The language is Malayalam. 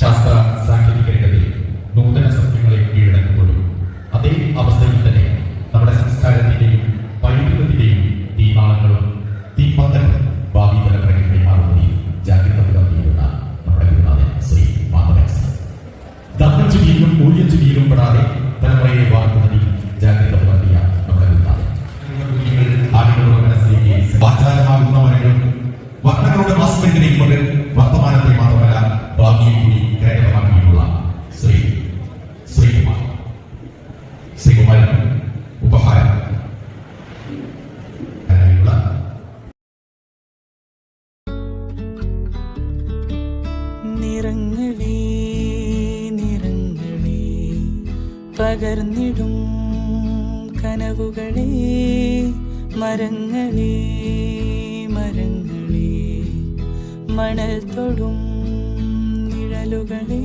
ശാസ്ത്ര സാങ്കേതിക രംഗത്തിൽ നൂതന സത്യങ്ങളെ കീഴടക്കുമ്പോഴും അതേ അവസ്ഥയിൽ തന്നെ നമ്മുടെ സംസ്കാരത്തിന്റെയും പൈതൃകത്തിന്റെയും തീനാളങ്ങളും തീപ്പന്തങ്ങളും ഭാവി തലമുറയ്ക്ക് കൈമാറുന്നതിൽ ജാഗ്രത പുലർത്തിയിരുന്ന നമ്മുടെ ഗുരുനാഥൻ ശ്രീ മാധവൻ ദാനം ചുറ്റിയിലും മൂല്യം ചുറ്റിയിലും പെടാതെ തലമുറയെ വാർക്കുന്നതിൽ ജാഗ്രത പുലർത്തിയ നമ്മുടെ ഗുരുനാഥൻ. ആളുകളുടെ മനസ്സിലേക്ക് വാചാലമാകുന്ന വരകൾ വർണങ്ങളുടെ കൊണ്ട് വർത്തമാനത്തെ ശ്രീകുമാരൻ ഉപഹാരം. പകർന്നിടും കനവുകളെ മരങ്ങളെ മരങ്ങളേ മണൽ തൊടും നിഴലുകളേ